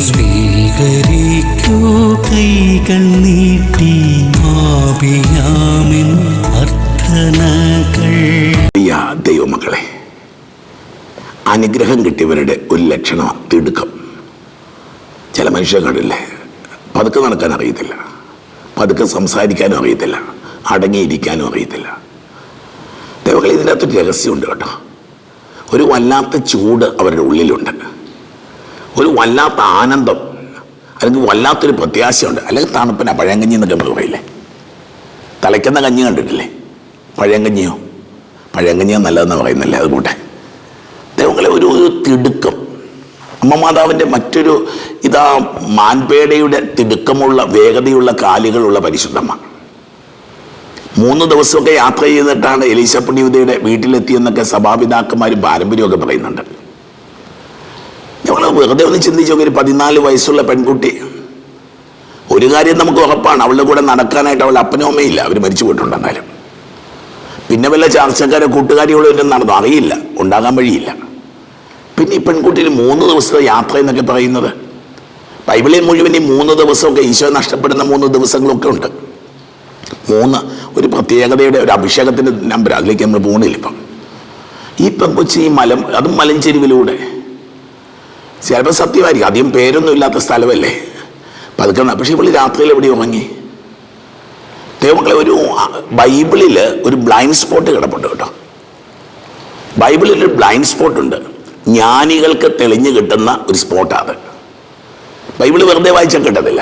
സ്വീകരിക്കൂ. കൈകൾ നീട്ടി ആപിയാമിൻ അർത്ഥനകൾ ദൈവമക്കളെ അനുഗ്രഹം കിട്ടിയവരുടെ ഒരു ലക്ഷണം തിടുക്കം. ചില മനുഷ്യർ കണ്ടില്ലേ പതുക്കെ നടക്കാൻ അറിയത്തില്ല പതുക്കെ സംസാരിക്കാനും അറിയത്തില്ല അടങ്ങിയിരിക്കാനും അറിയത്തില്ല. ദൈവങ്ങളെ ഇതിനകത്തൊരു രഹസ്യമുണ്ട് കേട്ടോ. ഒരു വല്ലാത്ത ചൂട് അവരുടെ ഉള്ളിലുണ്ട്. ഒരു വല്ലാത്ത ആനന്ദം അല്ലെങ്കിൽ വല്ലാത്തൊരു പ്രത്യാശയുണ്ട്. അല്ലെങ്കിൽ തണുപ്പിന പഴയങ്കഞ്ഞി എന്നൊക്കെ നമ്മൾ പറയില്ലേ? തലയ്ക്കുന്ന കഞ്ഞി കണ്ടിട്ടില്ലേ? പഴയങ്കഞ്ഞിയോ പഴയങ്കഞ്ഞിയോ നല്ലതെന്ന് പറയുന്നില്ലേ അതുകൂട്ടെ ദൈവങ്ങളെ ഒരു തിടുക്കം. അമ്മ മാതാവിന്റെ മറ്റൊരു ഇതാ മാൻപേടയുടെ തിടുക്കമുള്ള വേഗതയുള്ള കാലുകളുള്ള പരിശുദ്ധമ്മ. മൂന്ന് ദിവസമൊക്കെ യാത്ര ചെയ്തിട്ടാണ് എലീശ വീട്ടിലെത്തിയെന്നൊക്കെ സഭാപിതാക്കന്മാരും പാരമ്പര്യമൊക്കെ പറയുന്നുണ്ട്. വെറുതെ ഒന്ന് ചിന്തിച്ചു നോക്കി ഒരു പതിനാല് വയസ്സുള്ള പെൺകുട്ടി. ഒരു കാര്യം നമുക്ക് ഉറപ്പാണ് അവളുടെ കൂടെ നടക്കാനായിട്ട് അവളുടെ അപ്പനും അമ്മയില്ല അവർ മരിച്ചു പോയിട്ടുണ്ടെന്നാലും പിന്നെ വല്ല ചാർച്ചക്കാരെ കൂട്ടുകാരികളോ ഇല്ലെന്ന് നടന്നു അറിയില്ല ഉണ്ടാകാൻ വഴിയില്ല. പിന്നെ ഈ പെൺകുട്ടിയിൽ മൂന്ന് ദിവസത്തെ യാത്ര എന്നൊക്കെ പറയുന്നത് ബൈബിളിൽ മുഴുവൻ ഈ മൂന്ന് ദിവസമൊക്കെ ഈശോ നഷ്ടപ്പെടുന്ന മൂന്ന് ദിവസങ്ങളൊക്കെ ഉണ്ട്. മൂന്ന് ഒരു പ്രത്യേകതയുടെ ഒരു അഭിഷേകത്തിന്റെ നമ്പർ അതിലേക്ക് നമ്മൾ പോകണില്ല ഇപ്പം. ഈ പെൺകൊച്ചി മലം അതും മലഞ്ചെരുവിലൂടെ ചിലപ്പോൾ സത്യമായിരിക്കും. അധികം പേരൊന്നും ഇല്ലാത്ത സ്ഥലമല്ലേ? പതുക്കെ പക്ഷേ ഇവൾ രാത്രിയിൽ എവിടെ ഉറങ്ങി. ദൈവമക്കളെ ഒരു ബൈബിളിൽ ഒരു ബ്ലൈൻഡ് സ്പോട്ട് കിടപ്പുണ്ട് കേട്ടോ. ബൈബിളിൽ ഒരു ബ്ലൈൻഡ് സ്പോട്ട് ഉണ്ട് ജ്ഞാനികൾക്ക് തെളിഞ്ഞു കിട്ടുന്ന ഒരു സ്പോട്ടാണ് ബൈബിൾ വെറുതെ വായിച്ചാൽ കിട്ടത്തില്ല.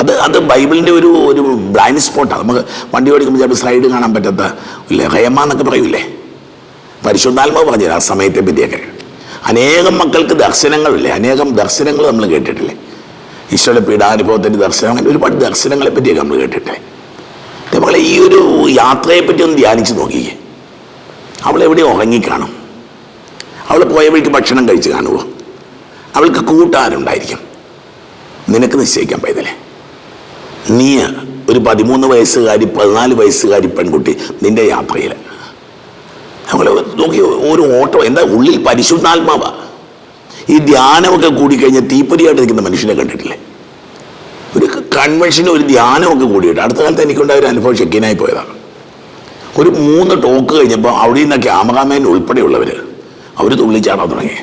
അത് അത് ബൈബിളിന്റെ ഒരു ഒരു ബ്ലൈൻഡ് സ്പോട്ടാണ് നമുക്ക് വണ്ടി ഓടിക്കുമ്പോൾ ചിലപ്പോൾ സൈഡ് കാണാൻ പറ്റാത്ത ഇല്ലേ? ഹയമ്മ എന്നൊക്കെ പറയൂലേ? പരിശുദ്ധാത്മാവ് പറഞ്ഞു ആ സമയത്തെ പറ്റിയൊക്കെ. അനേകം മക്കൾക്ക് ദർശനങ്ങളില്ലേ? അനേകം ദർശനങ്ങൾ നമ്മൾ കേട്ടിട്ടില്ലേ? ഈശോയുടെ പീഡാനുഭവത്തിന്റെ ദർശനം അങ്ങനെ ഒരുപാട് ദർശനങ്ങളെ പറ്റിയൊക്കെ നമ്മൾ കേട്ടിട്ടില്ലേ? നമ്മളെ ഈ ഒരു യാത്രയെ പറ്റി ഒന്ന് ധ്യാനിച്ച് നോക്കിക്കേ. അവൾ എവിടെ ഉറങ്ങിക്കാണും? അവൾ പോയ വഴിക്ക് ഭക്ഷണം കഴിച്ച് കാണുമോ അവൾക്ക് കൂട്ടാനുണ്ടായിരിക്കും നിനക്ക് നിശ്ചയിക്കാൻ പൈതലേ. നീ ഒരു പതിമൂന്ന് വയസ്സുകാരി പതിനാല് വയസ്സുകാരി പെൺകുട്ടി നിന്റെ യാത്രയിൽ നമ്മൾ നോക്കി ഒരു ഓട്ടോ എന്താ ഉള്ളിൽ പരിശുദ്ധാത്മാവാ. ഈ ധ്യാനമൊക്കെ കൂടിക്കഴിഞ്ഞാൽ തീപ്പൊരിയായിട്ട് നിൽക്കുന്ന മനുഷ്യനെ കണ്ടിട്ടില്ലേ? ഒരു കൺവെൻഷനും ഒരു ധ്യാനമൊക്കെ കൂടിയിട്ട് അടുത്ത കാലത്ത് എനിക്കുണ്ടായ ഒരു അനുഭവം ചെക്കിനായി പോയതാണ്. ഒരു മൂന്ന് ടോക്ക് കഴിഞ്ഞപ്പോൾ അവിടെ നിന്ന് ക്യാമറാമാൻ ഉൾപ്പെടെയുള്ളവർ അവർ തുള്ളിച്ചാടാൻ തുടങ്ങി.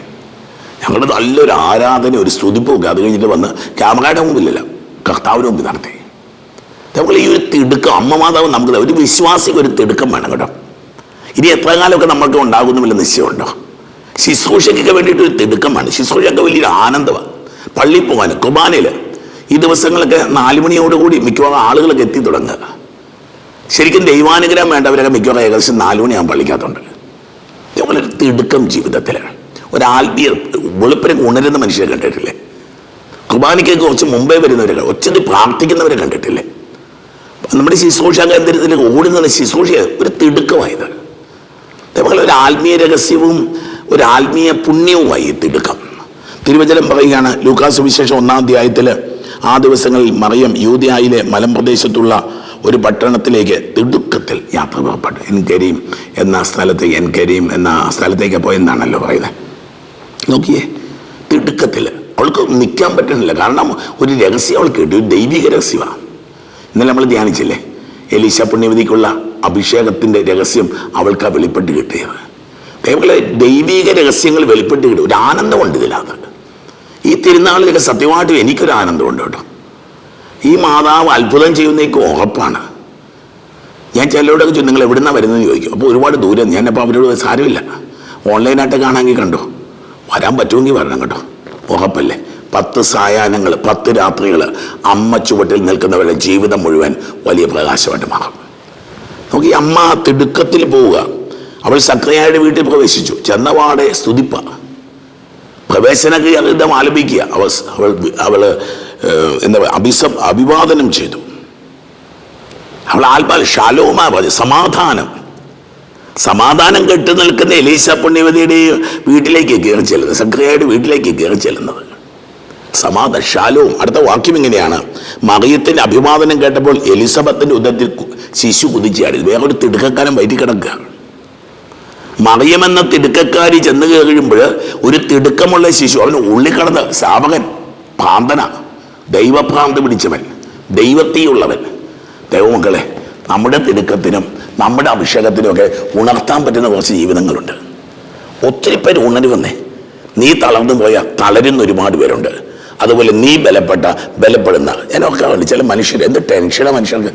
ഞങ്ങളുടെ നല്ലൊരു ആരാധന ഒരു സ്തുതിപ്പൊക്കെ അത് കഴിഞ്ഞിട്ട് വന്ന് ക്യാമറയുടെ മുമ്പിലല്ല കർത്താവിന് മുമ്പിൽ നടത്തി. നമ്മൾ ഈ ഒരു തിടുക്കം അമ്മ മാതാവ് നമുക്ക് ഒരു വിശ്വാസിക്ക് ഒരു തിടുക്കം വേണം കേട്ടോ. ഇനി എത്ര കാലമൊക്കെ നമ്മൾക്ക് ഉണ്ടാകുന്നുമില്ല നിശ്ചയമുണ്ടോ? ശുശ്രൂഷയ്ക്കൊക്കെ വേണ്ടിയിട്ട് ഒരു തിടുക്കമാണ്. ശുശ്രൂഷയൊക്കെ വലിയൊരു ആനന്ദമാണ്. പള്ളിയിൽ പോകാൻ കുർബാനയിൽ ഈ ദിവസങ്ങളൊക്കെ നാല് മണിയോടുകൂടി മിക്കവാറും ആളുകളൊക്കെ എത്തി തുടങ്ങുക. ശരിക്കും ദൈവാനുഗ്രഹം വേണ്ടവരൊക്കെ മിക്കവാറും ഏകദേശം നാല് മണിയാകുമ്പോൾ പള്ളിക്കകത്തുണ്ട് ഞങ്ങളൊരു തിടുക്കം ജീവിതത്തിൽ ഒരാത്മീയ വെളുപ്പിനെ ഉണരുന്ന മനുഷ്യരെ കണ്ടിട്ടില്ലേ? കുർബാനയ്ക്ക് കുറച്ച് മുമ്പേ വരുന്നവരെ ഒച്ചതി പ്രാർത്ഥിക്കുന്നവരെ കണ്ടിട്ടില്ലേ? നമ്മുടെ ശുശ്രൂഷ കേന്ദ്രത്തിലേക്ക് ഓടുന്ന ശുശ്രൂഷ ഒരു തിടുക്കമായത്. ആത്മീയ രഹസ്യവും ഒരു ആത്മീയ പുണ്യവുമായി ഈ തിടുക്കം തിരുവചനം പറയുകയാണ് ലൂക്കാസ് വിശേഷം ഒന്നാം അധ്യായത്തിൽ ആ ദിവസങ്ങളിൽ മറിയം യൂതിയായിലെ മലമ്പ്രദേശത്തുള്ള ഒരു പട്ടണത്തിലേക്ക് തിടുക്കത്തിൽ യാത്ര പുറപ്പെട്ടു. എൻ കരീം എന്ന സ്ഥലത്തേക്ക് എൻ കരീം എന്ന സ്ഥലത്തേക്ക് പോയെന്നാണല്ലോ പറയുന്നത് നോക്കിയേ തിടുക്കത്തിൽ അവൾക്ക് നിൽക്കാൻ പറ്റണില്ല കാരണം ഒരു രഹസ്യം അവൾക്ക് കിട്ടി. ഒരു ദൈവിക രഹസ്യമാണ്. ഇന്നലെ നമ്മൾ ധ്യാനിച്ചില്ലേ? എലീശ പുണ്യവതിക്കുള്ള അഭിഷേകത്തിന്റെ രഹസ്യം അവൾക്ക് വെളിപ്പെട്ട് കിട്ടിയത്. അതേപോലെ ദൈവിക രഹസ്യങ്ങൾ വെളിപ്പെട്ട് കിട്ടും. ഒരു ആനന്ദമുണ്ട് ഇതിനകത്ത്. ഈ തിരുനാളിലൊക്കെ സത്യമായിട്ടും എനിക്കൊരു ആനന്ദമുണ്ട് കേട്ടോ. ഈ മാതാവ് അത്ഭുതം ചെയ്യുന്നേക്ക് ഉറപ്പാണ്. ഞാൻ ചിലരോടൊക്കെ ചോദിച്ചു നിങ്ങൾ എവിടെ നിന്നാണ് വരുന്നതെന്ന് ചോദിക്കും. അപ്പോൾ ഒരുപാട് ദൂരം ഞാനപ്പോൾ അവരോട് സാരമില്ല. ഓൺലൈനായിട്ട് കാണാമെങ്കിൽ കണ്ടോ? വരാൻ പറ്റുമെങ്കിൽ വരണം കേട്ടോ. ഉറപ്പല്ലേ? പത്ത് സായാഹ്നങ്ങൾ പത്ത് രാത്രികൾ അമ്മ ചുവട്ടിൽ നിൽക്കുന്നവരുടെ ജീവിതം മുഴുവൻ വലിയ പ്രകാശമായിട്ട് മാറും. നമുക്ക് ഈ അമ്മ തിടുക്കത്തിൽ പോവുക. അവൾ സക്രിയയുടെ വീട്ടിൽ പ്രവേശിച്ചു. ചെന്നവാടെ സ്തുതിപ്പ. പ്രവേശന ഗീതം ആലപിക്കുക. അവൾ അവൾ ഏഹ്, എന്താ പറയുക അഭിസ അഭിവാദനം ചെയ്തു. അവൾ ആത്മാ ശാലോമാ പറഞ്ഞു സമാധാനം. സമാധാനം കെട്ടി നിൽക്കുന്ന എലീസ പുണ്യവതിയുടെ വീട്ടിലേക്ക് കയറി ചെല്ലുന്നത് സക്രിയയുടെ വീട്ടിലേക്ക് കയറി ചെല്ലുന്നത്. സമാധാന ശാലവും അടുത്ത വാക്യം ഇങ്ങനെയാണ്. മറിയത്തിന്റെ അഭിവാദനം കേട്ടപ്പോൾ എലിസബത്തിന്റെ ഉദരത്തിൽ ശിശു കുതിച്ചാടി വേറൊരു തിടുക്കക്കാരൻ വയറ്റി കിടക്കുക മറിയം എന്ന തിടുക്കക്കാരി ചെന്ന് കഴിയുമ്പോൾ ഒരു തിടുക്കമുള്ള ശിശു അവന് ഉള്ളിൽ കിടന്ന് സാവകൻ ഭ്രാന്തന. ദൈവഭ്രാന്ത് പിടിച്ചവൻ ദൈവത്തീയുള്ളവൻ. ദൈവമക്കളെ നമ്മുടെ തിടുക്കത്തിനും നമ്മുടെ അഭിഷേകത്തിനും ഒക്കെ ഉണർത്താൻ പറ്റുന്ന കുറച്ച് ജീവിതങ്ങളുണ്ട്. ഒത്തിരി പേര് ഉണരുവന്നേ നീ തളർന്നു പോയാൽ തളരുന്ന ഒരുപാട് പേരുണ്ട്. അതുപോലെ നീ ബലപ്പെട്ട ബലപ്പെടുന്ന ഞാനൊക്കെ ചില മനുഷ്യർ എന്ത് ടെൻഷനാണ് മനുഷ്യർക്ക്?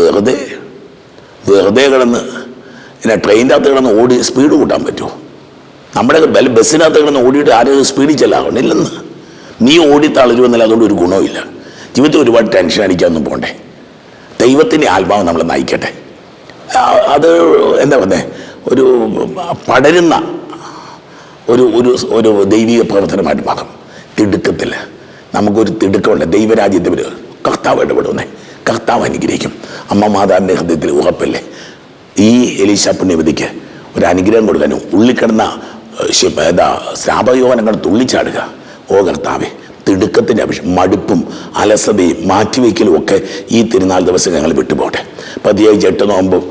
വെറുതെ. വെറുതെ കിടന്ന് പിന്നെ ട്രെയിനിന്റെ അകത്ത് കിടന്ന് ഓടി സ്പീഡ് കൂട്ടാൻ പറ്റുമോ? നമ്മുടെ ബല ബസ്സിനകത്ത് കിടന്ന് ഓടിയിട്ട് ആരും സ്പീഡിൽ ചെല്ലാകണില്ലെന്ന് നീ ഓടി തളരുമെന്നല്ല അതുകൊണ്ട് ഒരു ഗുണവുമില്ല. ജീവിതത്തിൽ ഒരുപാട് ടെൻഷൻ അടിക്കാനൊന്നും പോകണ്ടേ ദൈവത്തിന്റെ ആത്മാവ് നമ്മളെ നയിക്കട്ടെ. അത് എന്താ പറയുന്നത് ഒരു പടരുന്ന ഒരു ഒരു ഒരു ദൈവിക പ്രവർത്തനമായിട്ട് മാറും. തിടുക്കത്തിൽ നമുക്കൊരു തിടുക്കമുണ്ട്. ദൈവരാജ്യത്തെ ഒരു കർത്താവ് ഇടപെടുന്നേ. കർത്താവ് അനുഗ്രഹിക്കും. അമ്മ മാതാവിന്റെ ഹൃദയത്തിൽ ഉറപ്പല്ലേ? ഈ എലീശ പുണ്യവതിക്ക് ഒരു അനുഗ്രഹം കൊടുക്കാനും ഉള്ളിക്കിടന്ന ഏതാ ശ്രാപയോഹനങ്ങൾ തുള്ളിച്ചാടുക. ഓ കർത്താവെ തിടുക്കത്തിന്റെ അഭിഷേകം മടുപ്പും അലസതയും മാറ്റിവെക്കലും ഒക്കെ ഈ തിരുനാൾ ദിവസം ഞങ്ങൾ വിട്ടുപോട്ടെ പ്രത്യേകിച്ച് എട്ട് നോമ്പും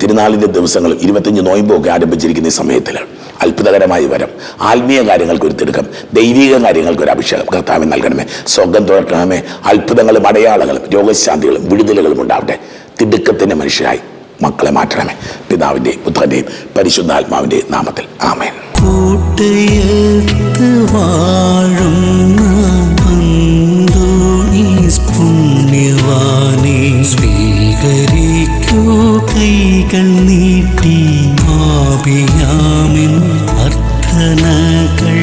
തിരുനാളിന്റെ ദിവസങ്ങളും ഇരുപത്തഞ്ച് നോയമ്പും ഒക്കെ ആരംഭിച്ചിരിക്കുന്ന ഈ സമയത്തിൽ അത്ഭുതകരമായി വരം. ആത്മീയ കാര്യങ്ങൾക്ക് ഒരു തിടുക്കം ദൈവിക കാര്യങ്ങൾക്ക് ഒരു അഭിഷേകം കർത്താവ് നൽകണമേ. സ്വർഗം തുറക്കണമേ അത്ഭുതങ്ങളും അടയാളങ്ങളും രോഗശാന്തികളും വിടുതലുകളും ഉണ്ടാവട്ടെ. തിടുക്കത്തിന്റെ മനുഷ്യരായി. മക്കളെ മാറ്റണമേ. പിതാവിന്റെ പുത്രന്റെയും പരിശുദ്ധാത്മാവിന്റെ നാമത്തിൽ. ആമേൻ. കൂട്ടയത്ത് വാഴുന്ന അർത്ഥനകൾ